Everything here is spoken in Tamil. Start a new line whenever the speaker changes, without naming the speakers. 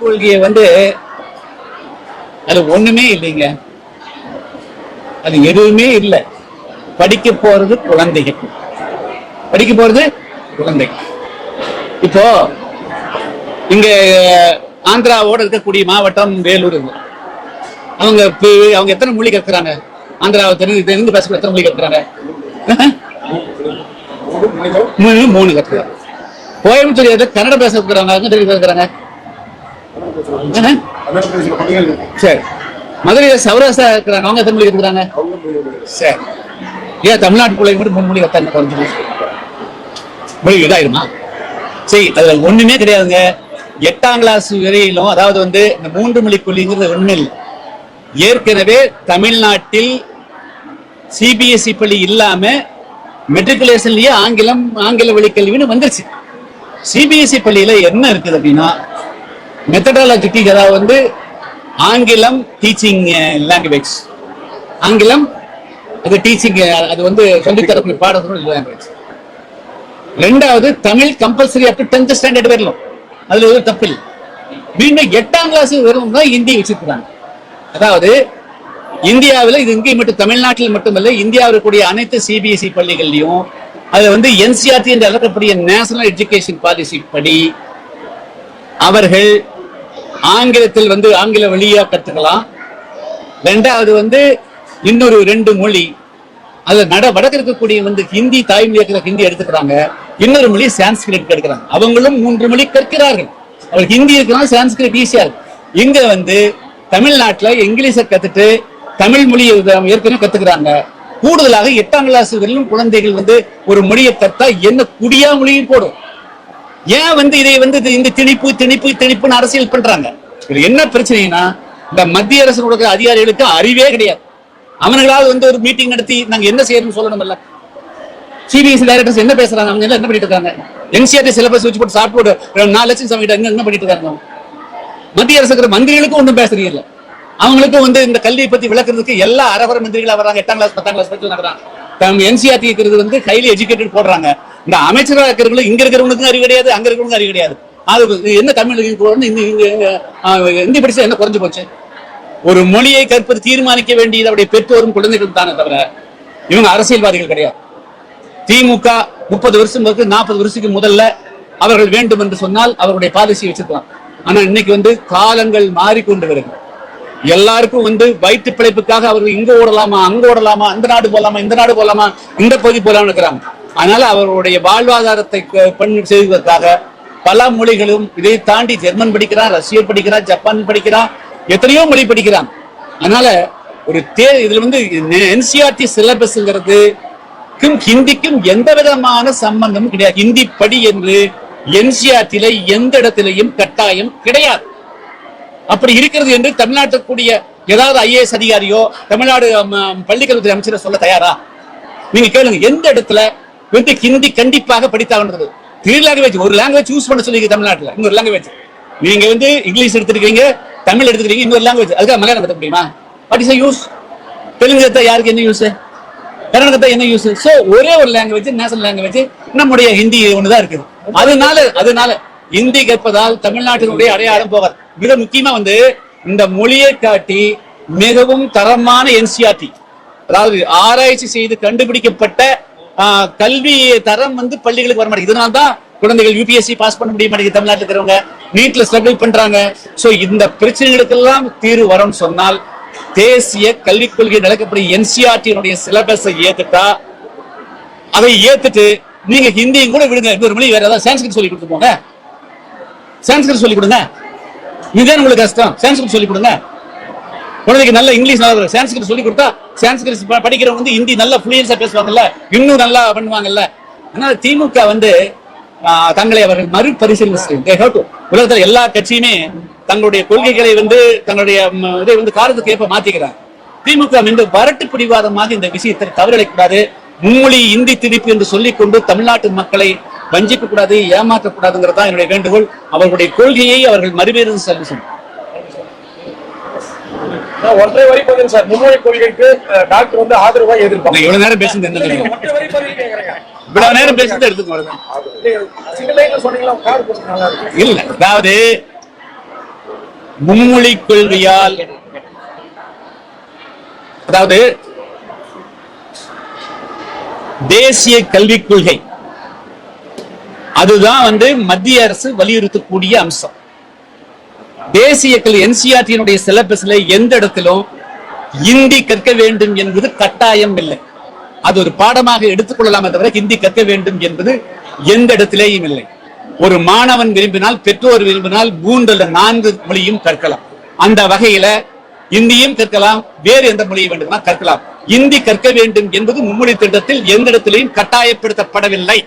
கொள்கையை வந்து அது ஒண்ணுமே இல்லைங்க. அது எதுவுமே இல்லை. படிக்க போறது குழந்தைகள். படிக்க போறது குழந்தைகள். இப்போ இங்க ஆந்திராவோட இருக்கக்கூடிய மாவட்டம் வேலூர். அவங்க அவங்க எத்தனை மொழி கற்கிறாங்க? ஆந்திராவை தெரிஞ்சு தெரிந்து பேச எத்தனை மொழி கற்கிறாங்க? மூணு கற்கிறாங்க. கோயம்புத்தூர் எது கன்னட பேச இருக்கிறாங்க தெரிஞ்சு பேசுறாங்க சரி. மதுரையில் சௌராஷ்டிரா இருக்கிறாங்க அவங்க எத்தனை மொழி கற்கிறாங்க சரி. ஏன் தமிழ்நாட்டு பிள்ளைங்க மட்டும் மூணு மொழி கத்தாங்க குறைஞ்சு மொழி இதாயிருமா சரி அதுல ஒண்ணுமே கிடையாதுங்க. எட்டாம் கிளாஸ் வரையிலும் அதாவது வந்து இந்த மூன்று மொழி கொள்ளிங்கிறது ஒண்ணு இல்லை. ஏற்கனவே தமிழ்நாட்டில் சிபிஎஸ்இ பள்ளி இல்லாம மெட்ரிகுலேஷன்லயே ஆங்கிலம் ஆங்கில வழி கல்வின்னு வந்துருச்சு சிபிஎஸ்இ பள்ளியில என்ன இருக்குது அப்படின்னா மெத்தடாலஜிக்கல் அதாவது வந்து ஆங்கிலம் டீச்சிங் லாங்குவேஜ் uh, ஆங்கிலம் அது டீச்சிங் uh, அது வந்து சொல்லித்தரக்கூடிய பாடத்தோட லாங்குவேஜ் ரெண்டாவது Tamil compulsory up to tenth standard வரலாம் அதுல ஒரு தப்பு இல்லை. மீண்டும் எட்டாம் கிளாஸ் வரும் தான் ஹிந்தி வச்சிருக்கிறாங்க. அதாவது இந்தியாவில் இது இங்கே மட்டும் தமிழ்நாட்டில் மட்டுமல்ல இந்தியாவில் இருக்கக்கூடிய அனைத்து சிபிஎஸ்இ பள்ளிகள்லையும் அது வந்து என்சிஆர்டி என்று அழைக்கக்கூடிய நேஷனல் எஜுகேஷன் பாலிசி படி அவர்கள் ஆங்கிலத்தில் வந்து ஆங்கில வழியா கத்துக்கலாம். ரெண்டாவது வந்து இன்னொரு ரெண்டு மொழி. அதுல நட வடக்கு இருக்கக்கூடிய வந்து ஹிந்தி தாய்மொழி இருக்கிற ஹிந்தி எடுத்துக்கிறாங்க. இன்னொரு மொழி சான்ஸ்கிரிட் எடுக்கிறாங்க. அவங்களும் மூன்று மொழி கற்கிறார்கள். அவருக்கு ஹிந்தி இருக்கிறாங்க சான்ஸ்கிரிட் ஈஸியா இருக்கு. இங்க வந்து தமிழ்நாட்டில் இங்கிலீஷை கத்துட்டு தமிழ் மொழியை ஏற்கனவே கத்துக்கிறாங்க. கூடுதலாக எட்டாம் கிளாஸ் வரையிலும் குழந்தைகள் வந்து ஒரு மொழியை கத்தா என்ன குடியா மொழியும் போடும். ஏன் வந்து இதை வந்து இது- இந்த திணிப்பு திணிப்பு திணிப்புன்னு அரசியல் பண்றாங்க? இது என்ன பிரச்சனைனா இந்த மத்திய அரசு கொடுக்குற அதிகாரிகளுக்கு அறிவே கிடையாது. அவனுங்களாவது வந்து ஒரு மீட்டிங் நடத்தி நாங்க என்ன செய்யணும்னு சொல்லணும்ல சிபிஎஸ்சி டைரக்டர்ஸ் என்ன பேசுறாங்க? அவங்க எல்லாம் என்ன பண்ணிட்டு இருக்காங்க? என்சிஆர்டி சிலபஸ் வச்சு போட்டு சாப்பிட்டு போட்டு நாலு லட்சம் சமைக்கிட்டு என்ன என்ன பண்ணிட்டு இருக்காங்க? மத்திய அரசு இருக்கிற மந்திரிகளுக்கும் ஒன்றும் பேசுறீங்க இல்ல அவங்களுக்கும் வந்து இந்த கல்வியை பத்தி விளக்குறதுக்கு எல்லா அரவர மந்திரிகளா வர்றாங்க. எட்டாம் கிளாஸ் பத்தாம் கிளாஸ் படிச்சு நடக்கிறாங்க என்சிஆர்டி இருக்கிறது வந்து ஹைலி எஜுகேட்டட் போடுறாங்க. இந்த அமைச்சராக இருக்கிறவங்களும் இங்க இருக்கிறவங்களுக்கும் அறிவு கிடையாது அங்க இருக்கிறவங்களுக்கும் அறிவு கிடையாது. அது என்ன தமிழ் இந்த ஹிந்தி படிச்சா என்ன குறைஞ்சு போச்சு? ஒரு மொழியை கற்பது தீர்மானிக்க வேண்டியது அவருடைய பெற்றோரும் குழந்தைகளும் தானே தவிர இவங்க அரசியல்வாதிகள் கிடையாது. திமுக முப்பது வருஷம் நாற்பது வருஷத்துக்கு முதல்ல அவர்கள் வேண்டும் என்று சொன்னால் அவருடைய பாலிசி வச்சிருக்கலாம். ஆனா இன்னைக்கு வந்து காலங்கள் மாறிக்கொண்டு வருது. எல்லாருக்கும் வந்து வயிற்று பிழைப்புக்காக அவர்கள் இங்க ஓடலாமா அங்க ஓடலாமா அந்த நாடு போலாமா இந்த நாடு போலாமா இந்த பகுதி போலாம்னு இருக்கிறாங்க. அதனால அவருடைய வாழ்வாதாரத்தை க- பண்ணி செய்வதற்காக பல மொழிகளும் இதை தாண்டி ஜெர்மன் படிக்கிறான் ரஷ்யன் படிக்கிறான் ஜப்பான் படிக்கிறான் எத்தனையோ மொழி படிக்கிறான். அதனால ஒரு தே இதுல வந்து என்சிஆர்டி சிலபஸ்ங்கிறது ஹிந்திக்கும் எந்த விதமான சம்பந்தமும் கிடையாது. ஹிந்தி படி என்று என்சிஆர்டில எந்த இடத்திலையும் கட்டாயம் கிடையாது. அப்படி இருக்கிறது என்று தமிழ்நாட்டில் கூடிய ஏதாவது ஐஏஎஸ் அதிகாரியோ தமிழ்நாடு பள்ளிக்கல்வித்துறை அமைச்சரை சொல்ல தயாரா? நீங்க கேளுங்க எந்த இடத்துல வந்து ஹிந்தி கண்டிப்பாக படித்தாகன்றது த்ரீ லாங்குவேஜ் ஒரு லாங்குவேஜ் யூஸ் பண்ண சொல்லி தமிழ்நாட்டில். இன்னொரு லாங்குவேஜ் நீங்க வந்து இங்கிலீஷ் எடுத்துருக்கீங்க தமிழ் எடுத்துக்கிறீங்க இன்னொரு லாங்குவேஜ் அதுக்காக மலையாளம் கத்த முடியுமா? வாட் இஸ் யூஸ் தெலுங்கு கத்தா யாருக்கு என்ன யூஸ் கன்னடத்தை என்ன யூஸ் ஸோ ஒரே ஒரு லாங்குவேஜ் நேஷனல் லாங்குவேஜ் நம்முடைய ஹிந்தி ஒண்ணுதான் இருக்குது. அதனால அதனால ஹிந்தி கற்பதால் தமிழ்நாட்டினுடைய அடையாளம் போகாது. மிக முக்கியமா வந்து இந்த மொழியை காட்டி மிகவும் தரமான என்சிஆர்டி அதாவது ஆராய்ச்சி செய்து கண்டுபிடிக்கப்பட்ட கல்வி தரம் வந்து பள்ளிகளுக்கு வர மாட்டேங்குது இதனால தான் குழந்தைகள் யூபிஎஸ்சி பாஸ் பண்ண முடிய மாட்டேங்குது. தமிழ்நாட்டில் இருக்கிறவங்க நீட்ல ஸ்ட்ரகிள் பண்றாங்க. சோ இந்த பிரச்சனைகளுக்கெல்லாம் தீர்வு வரும்னு சொன்னால் தேசிய கல்விக் கொள்கை நடக்கக்கூடிய என்சிஆர்டியினுடைய சிலபஸை ஏத்துட்டா அதை ஏத்துட்டு நீங்க ஹிந்தியும் கூட விடுங்க. இன்னொரு மொழி வேற ஏதாவது சான்ஸ்கிரிட் சொல்லி கொடுத்து போங்க. சான்ஸ்கிரிட் சொல்லி கொடுங்க. இதுதான் உங்களுக்கு கஷ்டம். சான்ஸ்கிரிட் சொல்லி கொடுங்க. குழந்தைக்கு நல்ல இங்கிலீஷ் நல்லா சான்ஸ்கிரிட் சொல்லி கொடுத்தா சான்ஸ்கிரிட் படிக்கிறவங்க வந்து ஹிந்தி நல்லா ஃப்ளூயன்ஸா பேசுவாங்கல்ல இன்னும் நல்லா பண்ணுவாங்கல்ல. ஆனால் திமுக வந்து தங்களை அவர்கள் மறுபரிசீலனை செய்யும். They எல்லா கட்சியுமே தங்களுடைய கொள்கைகளை வந்து தங்களுடைய இதை வந்து காலத்துக்கு ஏற்ப மாத்திக்கிறாங்க. திமுக இந்த வரட்டு பிடிவாதமாக இந்த விஷயத்தை தவறிடக்கூடாது மும்மொழி இந்தி திணிப்பு என்று சொல்லிக் கொண்டு தமிழ்நாட்டு மக்களை வஞ்சிக்க கூடாது ஏமாற்றக்கூடாதுங்கிறதா என்னுடைய வேண்டுகோள். அவர்களுடைய கொள்கையை அவர்கள் மறுபேறு செல்லும்
ஒன்றரை வரி பதில் சார். மும்மொழி கொள்கைக்கு டாக்டர் வந்து ஆதரவா எதிர்ப்பாங்க
இவ்வளவு நேரம்
நீங்க
தெரியும்?
ஒன்றரை வரி பதில் கேக்குறீங்க.
இவ்வளவு நேரம் பேசுனது எடுத்துக்கோ அவ்வளவுதான்.
நீங்க சிங்கிள் லைன்ல சொன்னீங்களா கார் போட்டு நல்லா இருக்கு.
இல்ல அதாவது மும்மொழி கொள்கையால் அதாவது தேசிய கல்விக் கொள்கை. அதுதான் வந்து மத்திய அரசு வலியுறுத்தக்கூடிய அம்சம். தேசிய கல்வி என்சிஆர்டியினுடைய சிலபஸ்ல எந்த இடத்திலும் இந்தி கற்க வேண்டும் என்பது கட்டாயம் இல்லை. அது ஒரு பாடமாக எடுத்துக்கொள்ளலாமே தவிர ஹிந்தி கற்க வேண்டும் என்பது எந்த இடத்திலேயும் இல்லை. ஒரு மாணவன் விரும்பினால் பெற்றோர் விரும்பினால் மூன்று அல்லது நான்கு மொழியும் கற்கலாம். அந்த வகையில இந்தியும் கற்கலாம் வேறு எந்த மொழியை வேண்டுமா கற்கலாம். இந்தி கற்க வேண்டும் என்பது மும்மொழி திட்டத்தில் எந்த இடத்திலையும் கட்டாயப்படுத்தப்படவில்லை.